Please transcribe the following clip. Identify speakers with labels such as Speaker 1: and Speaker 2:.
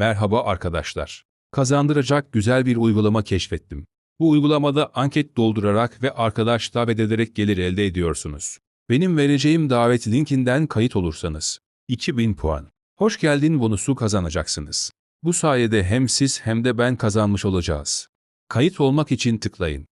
Speaker 1: Merhaba arkadaşlar. Kazandıracak güzel bir uygulama keşfettim. Bu uygulamada anket doldurarak ve arkadaş davet ederek gelir elde ediyorsunuz. Benim vereceğim davet linkinden kayıt olursanız 2000 puan. Hoş geldin bonusu kazanacaksınız. Bu sayede hem siz hem de ben kazanmış olacağız. Kayıt olmak için tıklayın.